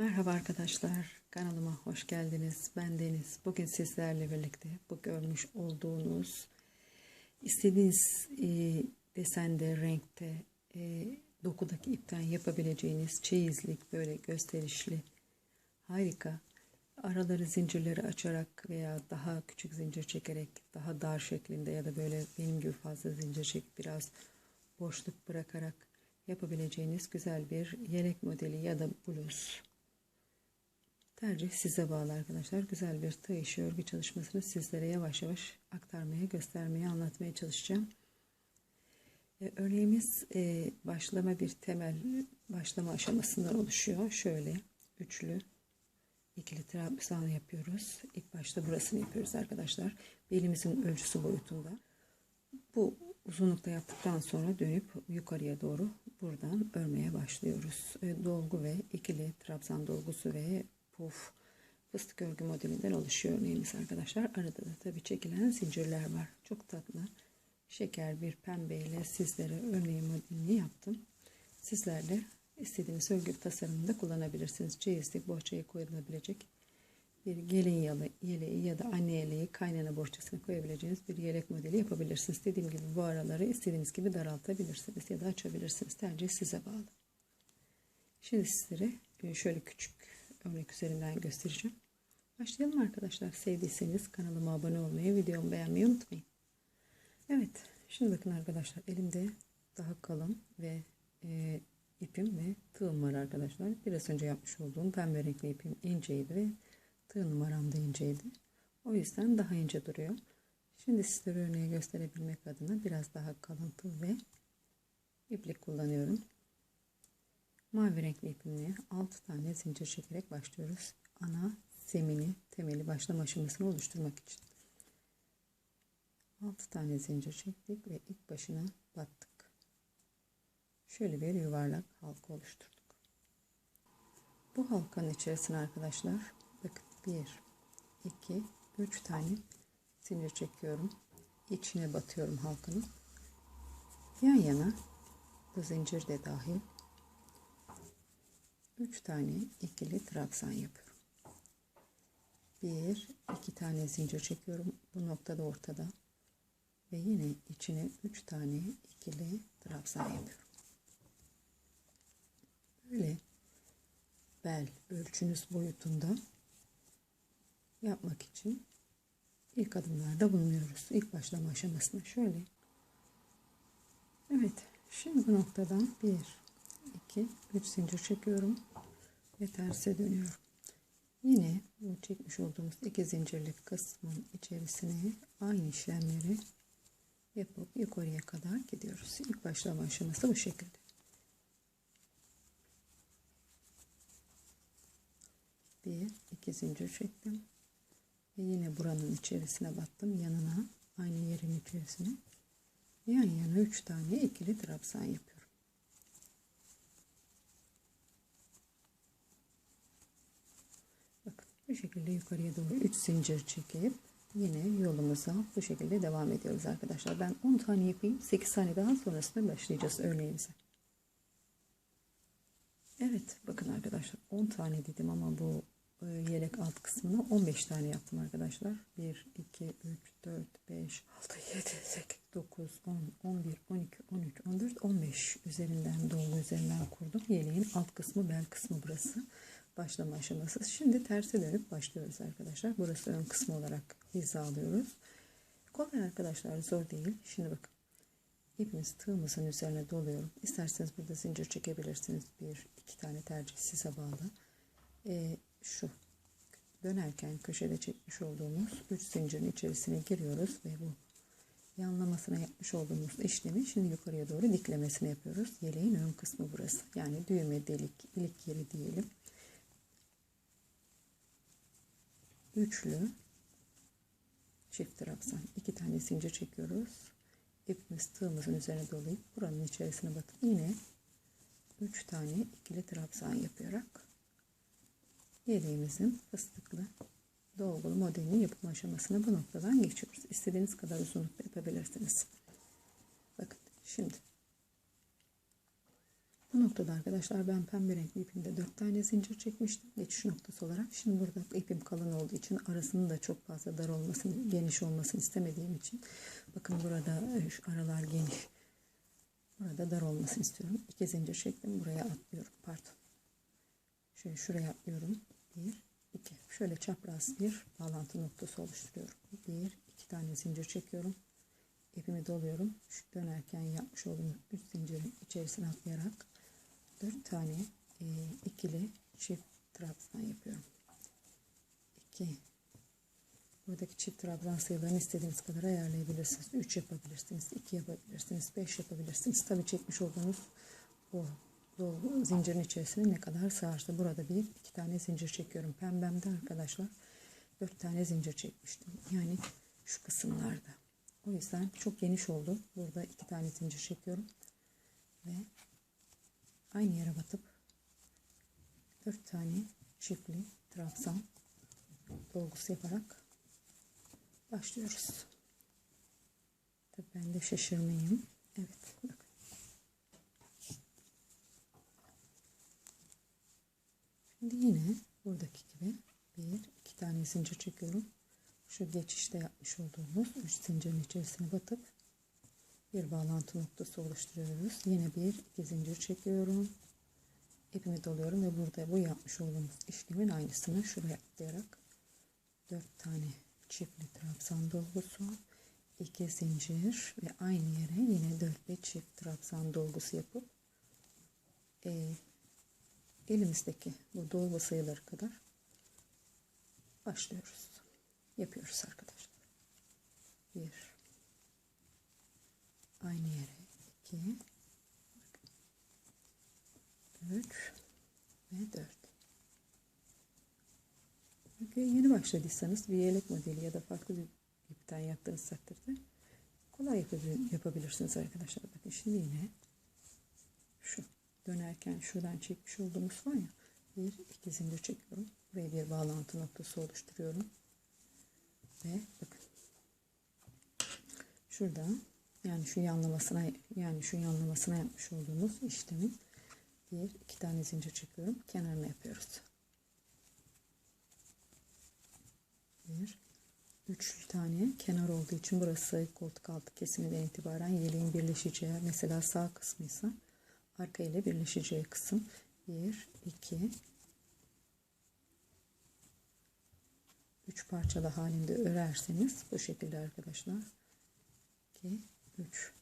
Merhaba arkadaşlar, kanalıma hoş geldiniz. Ben Deniz. Bugün sizlerle birlikte bu görmüş olduğunuz istediğiniz e, desende, renkte, e, dokudaki ipten yapabileceğiniz çeyizlik böyle gösterişli, harika. Araları zincirleri açarak veya daha küçük zincir çekerek, daha dar şeklinde ya da böyle benim gibi fazla zincir çekip biraz boşluk bırakarak yapabileceğiniz güzel bir yelek modeli ya da bluz. Tercih size bağlı arkadaşlar. Güzel bir tığ işi örgü çalışmasını sizlere yavaş yavaş aktarmaya, göstermeye, anlatmaya çalışacağım. Ee, örneğimiz e, başlama bir temel başlama aşamasından oluşuyor. Şöyle üçlü ikili trabzan yapıyoruz. İlk başta burasını yapıyoruz arkadaşlar. Belimizin ölçüsü boyutunda. Bu uzunlukta yaptıktan sonra dönüp yukarıya doğru buradan örmeye başlıyoruz. E, dolgu ve ikili trabzan dolgusu ve puf fıstık örgü modelinden oluşuyor örneğimiz arkadaşlar. Arada da tabii çekilen zincirler var. Çok tatlı. Şeker bir pembe ile sizlere örneğin modelini yaptım. Sizler de istediğiniz örgü tasarımında kullanabilirsiniz. Çeyizlik bohçaya koyulabilecek bir gelin yalı, yeleği ya da anne yeleği kaynana bohçasına koyabileceğiniz bir yelek modeli yapabilirsiniz. Dediğim gibi bu araları istediğiniz gibi daraltabilirsiniz ya da açabilirsiniz. Tercih size bağlı. Şimdi sizlere e, şöyle küçük örnek üzerinden göstereceğim. Başlayalım arkadaşlar. Sevdiyseniz kanalıma abone olmayı, videomu beğenmeyi unutmayın. Evet, şimdi bakın arkadaşlar elimde daha kalın ve e, ipim ve tığım var arkadaşlar. Biraz önce yapmış olduğum pembe renkli ipim inceydi ve tığ numaram da inceydi. O yüzden daha ince duruyor. Şimdi sizlere örneği gösterebilmek adına biraz daha kalın tığ ve iplik kullanıyorum. Mavi renkli ipimle 6 tane zincir çekerek başlıyoruz. Ana zemini, temeli başlama aşamasını oluşturmak için. 6 tane zincir çektik ve ilk başına battık. Şöyle bir yuvarlak halka oluşturduk. Bu halkanın içerisine arkadaşlar bakın 1, 2, 3 tane zincir çekiyorum. İçine batıyorum halkanın. Yan yana bu zincir de dahil 3 tane ikili trabzan yapıyorum. 1 2 tane zincir çekiyorum bu noktada ortada ve yine içine 3 tane ikili trabzan yapıyorum. Böyle bel ölçünüz boyutunda yapmak için ilk adımlarda bulunuyoruz. İlk başlama aşamasında şöyle. Evet. Şimdi bu noktadan 1 2 3 zincir çekiyorum ve terse dönüyorum. Yine bu çekmiş olduğumuz iki zincirlik kısmın içerisine aynı işlemleri yapıp yukarıya kadar gidiyoruz. İlk başlama aşaması bu şekilde. Bir, iki zincir çektim. Ve yine buranın içerisine battım. Yanına, aynı yerin içerisine. Yan yana üç tane ikili trabzan yapıyorum. Bu şekilde yukarıya doğru 3 zincir çekip yine yolumuza bu şekilde devam ediyoruz arkadaşlar. Ben 10 tane yapayım. 8 tane daha sonrasında başlayacağız örneğimize. Evet bakın arkadaşlar 10 tane dedim ama bu e, yelek alt kısmına 15 tane yaptım arkadaşlar. 1, 2, 3, 4, 5, 6, 7, 8, 9, 10, 11, 12, 13, 14, 15 üzerinden dolgu üzerinden kurdum. Yeleğin alt kısmı bel kısmı burası başlama aşaması. Şimdi terse dönüp başlıyoruz arkadaşlar. Burası ön kısmı olarak hizalıyoruz. Kolay arkadaşlar zor değil. Şimdi bakın. İpimiz tığımızın üzerine doluyorum. İsterseniz burada zincir çekebilirsiniz. Bir, iki tane tercih size bağlı. Ee, şu dönerken köşede çekmiş olduğumuz 3 zincirin içerisine giriyoruz ve bu yanlamasına yapmış olduğumuz işlemi şimdi yukarıya doğru diklemesini yapıyoruz. Yeleğin ön kısmı burası. Yani düğme delik, ilik yeri diyelim. Üçlü çift trabzan iki tane zincir çekiyoruz ipimiz tığımızın üzerine dolayıp buranın içerisine batıp yine üç tane ikili trabzan yaparak yeleğimizin fıstıklı dolgulu modelinin yapım aşamasına bu noktadan geçiyoruz. İstediğiniz kadar uzunlukta yapabilirsiniz. Bakın şimdi bu noktada arkadaşlar ben pembe renkli ipimde 4 tane zincir çekmiştim. Geçiş noktası olarak. Şimdi burada ipim kalın olduğu için arasının da çok fazla dar olmasını, geniş olmasını istemediğim için. Bakın burada e, şu aralar geniş. Burada dar olmasını istiyorum. 2 zincir çektim. Buraya atlıyorum. Pardon. Şöyle şuraya atlıyorum. 1, 2. Şöyle çapraz bir bağlantı noktası oluşturuyorum. 1, 2 tane zincir çekiyorum. İpimi doluyorum. Şu dönerken yapmış olduğum 3 zincirin içerisine atlayarak 4 tane e, ikili çift trabzan yapıyorum. 2 Buradaki çift trabzan sayılarını istediğiniz kadar ayarlayabilirsiniz. 3 yapabilirsiniz, 2 yapabilirsiniz, 5 yapabilirsiniz. Tabii çekmiş olduğunuz bu, bu zincirin içerisine ne kadar sığarsa. Burada bir iki tane zincir çekiyorum. Pembemde arkadaşlar 4 tane zincir çekmiştim. Yani şu kısımlarda. O yüzden çok geniş oldu. Burada iki tane zincir çekiyorum. Ve aynı yere batıp dört tane çiftli trabzan dolgusu yaparak başlıyoruz. Tabii ben de şaşırmayayım. Evet. Bakın. Şimdi yine buradaki gibi bir iki tane zincir çekiyorum şu geçişte yapmış olduğumuz üç zincirin içerisine batıp bir bağlantı noktası oluşturuyoruz. Yine bir iki zincir çekiyorum. ipimi doluyorum ve burada bu yapmış olduğumuz işlemin aynısını şuraya atlayarak dört tane çiftli trabzan dolgusu iki zincir ve aynı yere yine dörtlü çift trabzan dolgusu yapıp e, elimizdeki bu dolgu sayıları kadar başlıyoruz yapıyoruz arkadaşlar. Bir. Aynı yere iki. Üç ve dört. Peki yeni başladıysanız bir yelek modeli ya da farklı bir ipten yaptığınız takdirde kolay yapabilirsiniz arkadaşlar. Bakın şimdi yine şu dönerken şuradan çekmiş olduğumuz var ya bir iki zincir çekiyorum. Buraya bir bağlantı noktası oluşturuyorum. Ve bakın. Şurada yani şu yanlamasına yani şu yanlamasına yapmış olduğumuz işlemin bir iki tane zincir çekiyorum. Kenarına yapıyoruz. Bir üç tane kenar olduğu için burası koltuk altı kesiminden itibaren yeleğin birleşeceği mesela sağ kısmıysa arka ile birleşeceği kısım bir iki 3 parçalı halinde örerseniz bu şekilde arkadaşlar 2 3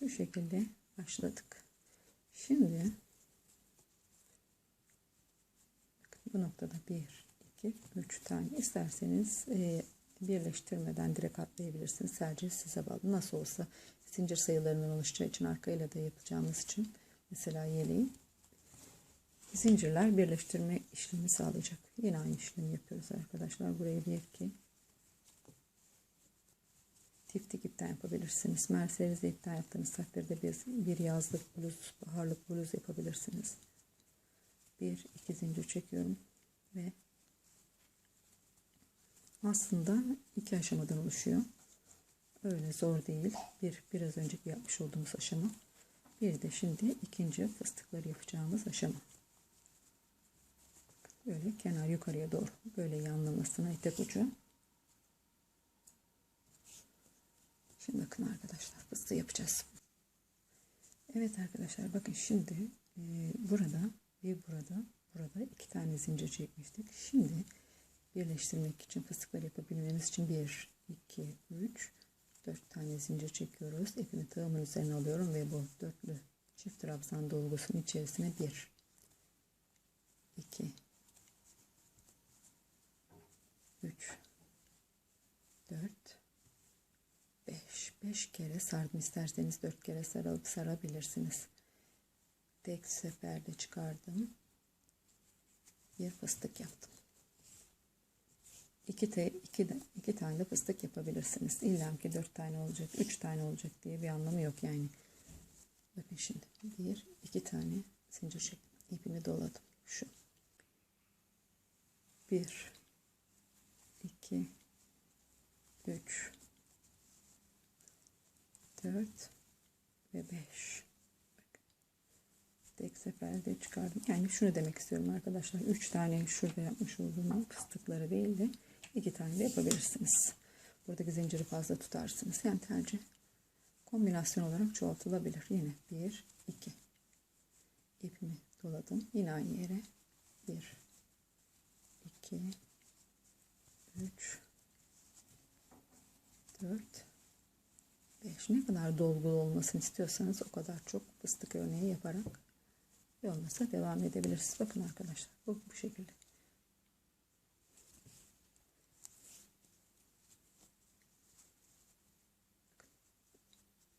şu şekilde başladık. Şimdi bu noktada 1 2 3 tane. İsterseniz e, birleştirmeden direkt atlayabilirsiniz. Sadece size bağlı. Nasıl olsa zincir sayılarından oluşacağı için arkayla da yapacağımız için mesela yeleği zincirler birleştirme işlemi sağlayacak. Yine aynı işlemi yapıyoruz arkadaşlar. Buraya bir iki tiftik ipten yapabilirsiniz. Mercedes ipten yaptığınız takdirde bir, bir yazlık bluz, baharlık bluz yapabilirsiniz. Bir iki zincir çekiyorum ve aslında iki aşamadan oluşuyor. Öyle zor değil. Bir biraz önceki yapmış olduğumuz aşama. Bir de şimdi ikinci fıstıkları yapacağımız aşama. Böyle kenar yukarıya doğru. Böyle yanlamasına tek ucu. Şimdi bakın arkadaşlar fıstığı yapacağız. Evet arkadaşlar bakın şimdi e, burada ve burada burada iki tane zincir çekmiştik. Şimdi birleştirmek için fıstıkları yapabilmemiz için 1, 2, 3, 4 tane zincir çekiyoruz. İpimi tığımın üzerine alıyorum ve bu dörtlü çift trabzan dolgusunun içerisine 1, 2, 3 4 5 5 kere sardım. İsterseniz 4 kere sarıp sarabilirsiniz. Tek seferde çıkardım. Bir fıstık yaptım. İki, te, iki, iki tane de fıstık yapabilirsiniz. İlla ki dört tane olacak üç tane olacak diye bir anlamı yok yani. Bakın şimdi. Bir iki tane zincir çek ipimi doladım. Şu. Bir 2 3 4 ve 5. Tek seferde çıkardım. Yani şunu demek istiyorum arkadaşlar. 3 tane şurada yapmış olduğum fıstıkları değil de 2 tane de yapabilirsiniz. Buradaki zinciri fazla tutarsınız. Yani tercih kombinasyon olarak çoğaltılabilir. Yine 1, 2. İpimi doladım. Yine aynı yere 1, 2, 3, 4, 5. Ne kadar dolgulu olmasını istiyorsanız o kadar çok fıstık örneği yaparak yolunuzda devam edebilirsiniz. Bakın arkadaşlar bu, bu şekilde.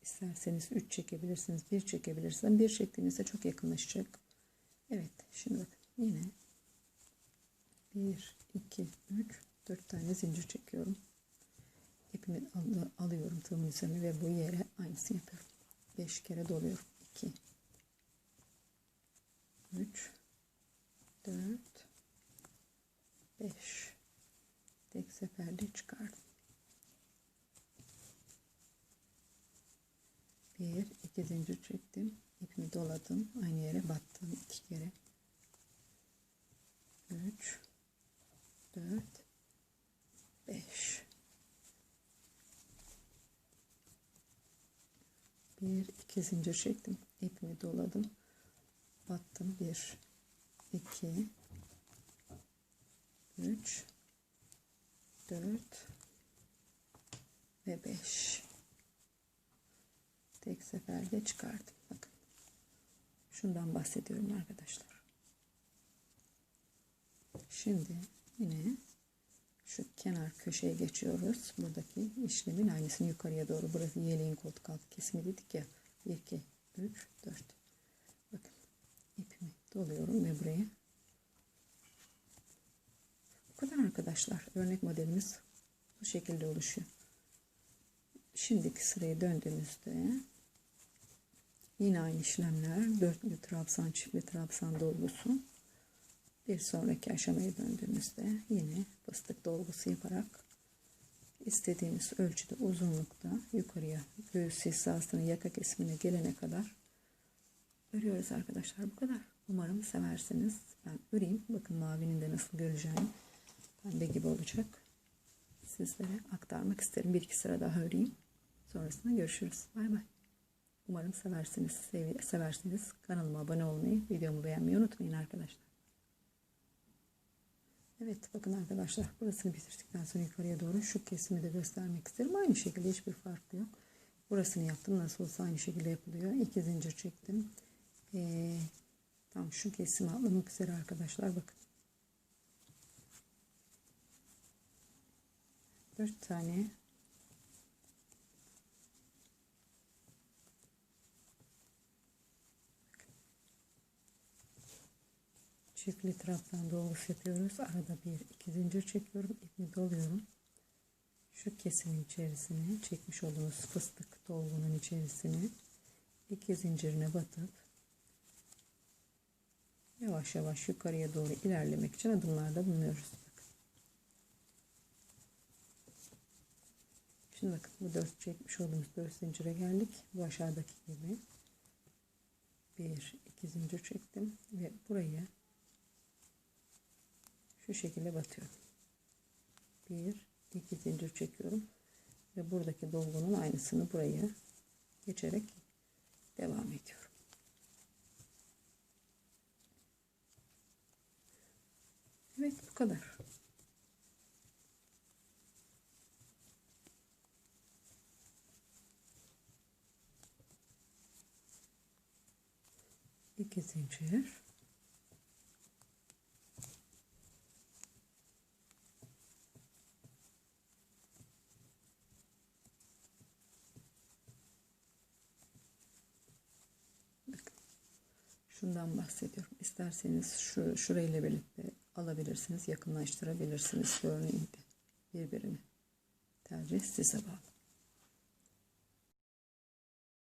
İsterseniz 3 çekebilirsiniz, 1 çekebilirsiniz. 1 çektiğinizde çok yakınlaşacak. Evet, şimdi yine 1, 2, 3, 4 tane zincir çekiyorum. İpimi al alıyorum tığımın üzerine ve bu yere aynısını yapıyorum. 5 kere doluyorum. 2, 3, 4, 5. Tek seferde çıkardım. Bir, iki zincir çektim. İpimi doladım. Aynı yere battım. iki kere. Üç, dört, beş. Bir, iki zincir çektim. İpimi doladım. Battım. Bir, iki, üç, dört ve beş tek seferde çıkardım. Bakın. Şundan bahsediyorum arkadaşlar. Şimdi yine şu kenar köşeye geçiyoruz. Buradaki işlemin aynısını yukarıya doğru. Burası yeleğin koltuk altı kesimi dedik ya. 1, 2, 3, 4. Bakın ipimi doluyorum ve buraya bu kadar arkadaşlar. Örnek modelimiz bu şekilde oluşuyor. Şimdiki sıraya döndüğümüzde Yine aynı işlemler. Dörtlü trabzan, çiftli trabzan dolgusu. Bir sonraki aşamaya döndüğümüzde yine fıstık dolgusu yaparak istediğimiz ölçüde uzunlukta yukarıya göğüs hissasına yaka kesimine gelene kadar örüyoruz arkadaşlar. Bu kadar. Umarım seversiniz. Ben öreyim. Bakın mavinin de nasıl göreceğini pembe gibi olacak. Sizlere aktarmak isterim. Bir iki sıra daha öreyim. Sonrasında görüşürüz. Bay bay. Umarım seversiniz. Sev seversiniz. Kanalıma abone olmayı, videomu beğenmeyi unutmayın arkadaşlar. Evet bakın arkadaşlar burasını bitirdikten sonra yukarıya doğru şu kesimi de göstermek isterim. Aynı şekilde hiçbir fark yok. Burasını yaptım. Nasıl olsa aynı şekilde yapılıyor. İki zincir çektim. Ee, tam şu kesimi atlamak üzere arkadaşlar. Bakın. Dört tane çiftli trabzan dolgusu yapıyoruz. Arada bir iki zincir çekiyorum. ipimi doluyorum. Şu kesimin içerisine çekmiş olduğumuz fıstık dolgunun içerisine iki zincirine batıp yavaş yavaş yukarıya doğru ilerlemek için adımlarda bulunuyoruz. Şimdi bakın bu dört çekmiş olduğumuz dört zincire geldik. Bu aşağıdaki gibi bir iki zincir çektim ve burayı şu şekilde batıyorum. Bir, iki zincir çekiyorum ve buradaki dolgunun aynısını buraya geçerek devam ediyorum. Evet bu kadar. İki zincir şundan bahsediyorum. İsterseniz şu şurayla birlikte alabilirsiniz, yakınlaştırabilirsiniz örneğinde birbirini. Tercih size bağlı.